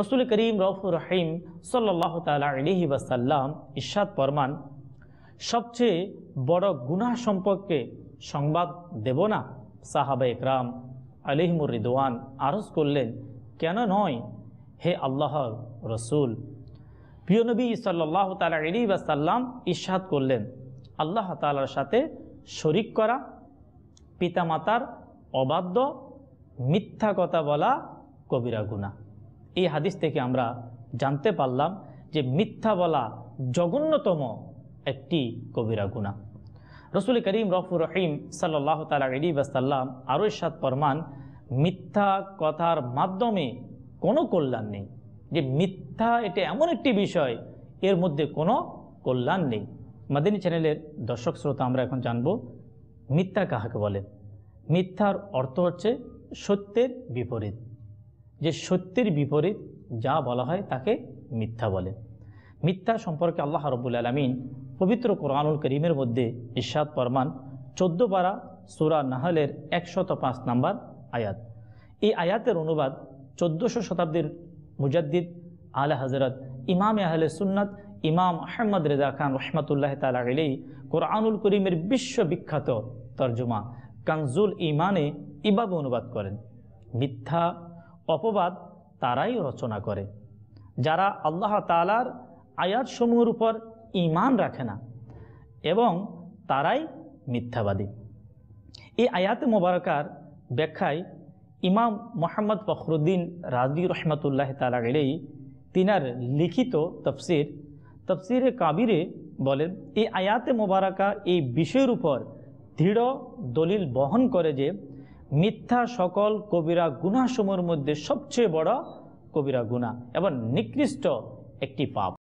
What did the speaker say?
রসুল করিম রফুর রহিম সাল্লাহ তালা আলিহি ওয়াসাল্লাম ইশাদ ফরমান, সবচেয়ে বড় গুনাহ সম্পর্কে সংবাদ দেব না? সাহাবা একরাম আলিহিমুর রিদওয়ান আরজ করলেন, কেন নয়? হে আল্লাহর রসুল। প্রিয় নবী সাল্লাহ তালা আলী ওয়াসাল্লাম ইশাদ করলেন, আল্লাহ তালার সাথে শরিক করা, পিতামাতার অবাধ্য মিথ্যা কথা বলা কবিরা গুণা এই হাদিস থেকে আমরা জানতে পারলাম যে মিথ্যা বলা জঘন্যতম একটি কবিরা গুণা রসুল করিম রফুর রহিম সাল্লাহ তালা আলী বাসাল্লাম আরও সাত পরমান মিথ্যা কথার মাধ্যমে কোনো কল্যাণ নেই। যে মিথ্যা এটা এমন একটি বিষয়, এর মধ্যে কোনো কল্যাণ নেই। মাদিনী চ্যানেলের দর্শক শ্রোতা আমরা এখন জানব, মিথ্যা কাহাকে বলে? মিথ্যার অর্থ হচ্ছে সত্যের বিপরীত। যে সত্যের বিপরীত যা বলা হয় তাকে মিথ্যা বলে। মিথ্যা সম্পর্কে আল্লাহ রবুল আলমিন পবিত্র কোরআনুল করিমের মধ্যে ইশাদ ফরমান চোদ্দ পারা সুরা নাহলের একশত পাঁচ নাম্বার আয়াত। এই আয়াতের অনুবাদ চোদ্দোশো শতাব্দীর মুজাদ্দিদ আলা হজরত ইমাম আহলে সুন্নত ইমাম আহমদ রেজা খান রহমতুল্লাহ তালা কোরআনুল করিমের বিশ্ববিখ্যাত তর্জমা কানজুল ইমানে ইবাব অনুবাদ করেন। মিথ্যা অপবাদ তারাই রচনা করে। যারা আল্লাহ তালার আয়াতসমূহের উপর ইমান রাখে না এবং তারাই মিথ্যাবাদী। এই আয়াতে মোবারকার ব্যাখ্যায় ইমাম মোহাম্মদ ফখরুদ্দিন রাজি রহমতুল্লাহ তালা গেলেই তিনার লিখিত তফসির, তফসিরে কাবিরে বলেন, এই আয়াতে মোবারকা এই বিষয়ের উপর দৃঢ় দলিল বহন করে যে মিথ্যা সকল কবিরা গুনাসমূহের মধ্যে সবচেয়ে বড় কবিরা গুণা এবং নিকৃষ্ট একটি পাপ।